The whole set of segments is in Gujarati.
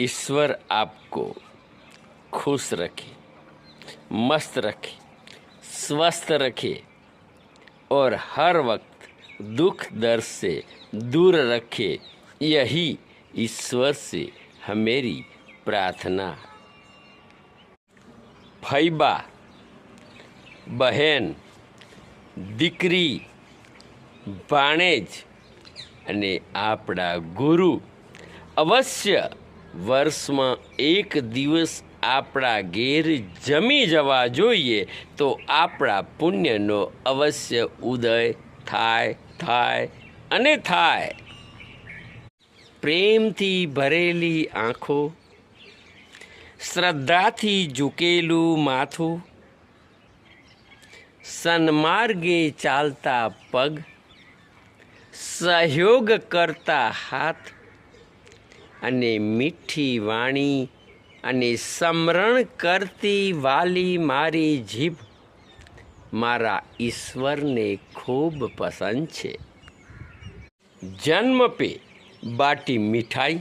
ईश्वर आपको खुश रखे मस्त रखे स्वस्थ रखे और हर वक्त दुख दर्द से दूर रखे यही ईश्वर से हमेरी प्रार्थना फैबा બહેન દીકરી ભાણેજ અને આપણા ગુરુ અવશ્ય વર્ષમાં એક દિવસ આપણા ઘેર જમી જવા જોઈએ તો આપણા પુણ્યનો અવશ્ય ઉદય થાય થાય અને થાય. પ્રેમથી ભરેલી આંખો, શ્રદ્ધાથી ઝૂકેલું માથું, સન્માર્ગે ચાલતા પગ, સહયોગ કરતા હાથ અને મીઠી વાણી અને સમરણ કરતી વાલી મારી જીભ મારા ઈશ્વરને ખૂબ પસંદ છે जन्म पे बाटी मिठाई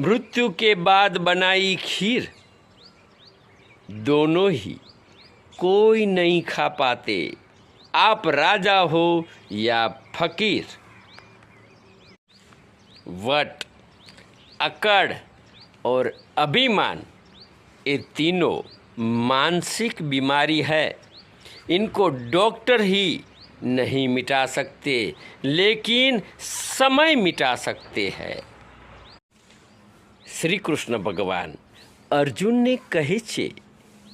मृत्यु के बाद बनाई खीर दोनों ही कोई नहीं खा पाते आप राजा हो या फकीर वट अकड़ और अभिमान ये तीनों मानसिक बीमारी है इनको डॉक्टर ही नहीं मिटा सकते लेकिन समय मिटा सकते हैं શ્રી કૃષ્ણ ભગવાન અર્જુનને કહે છે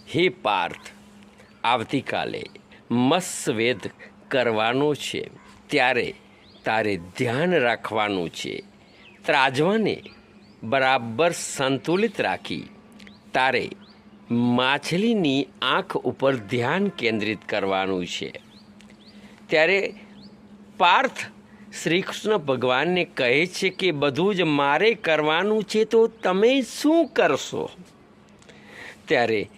હે પાર્થ આવતીકાલે મત્સ્યવેદ કરવાનો છે ત્યારે તારે ધ્યાન રાખવાનું છે ત્રાજવાને બરાબર સંતુલિત રાખી. તારે માછલીની આંખ ઉપર ધ્યાન કેન્દ્રિત કરવાનું છે. ત્યારે પાર્થ શ્રી કૃષ્ણ ભગવાનને કહે છે કે, બધું જ મારે કરવાનું છે તો તમે શું કરશો? ત્યારે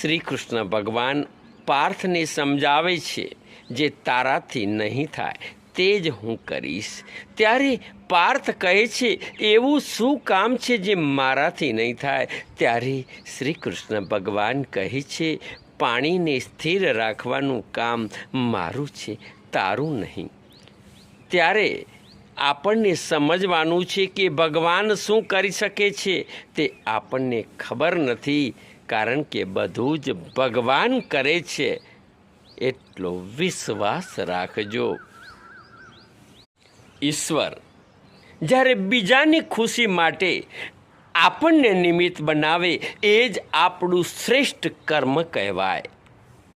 શ્રી કૃષ્ણ ભગવાન પાર્થને સમજાવે છે, જે તારાથી નહીં થાય તે જ હું કરીશ. ત્યારે પાર્થ કહે છે, એવું શું કામ છે જે મારાથી નહીં થાય? ત્યારે શ્રી કૃષ્ણ ભગવાન કહે છે, પાણીને સ્થિર રાખવાનું કામ મારું છે, તારું નહીં. ત્યારે આપણને સમજવાનું છે કે ભગવાન શું કરી શકે છે તે આપણને ખબર નથી, કારણ કે બધું જ ભગવાન કરે છે. એટલો વિશ્વાસ રાખજો. ઈશ્વર. જ્યારે બીજાની ખુશી માટે આપણને નિમિત્ત બનાવે એ જ આપણું શ્રેષ્ઠ કર્મ કહેવાય.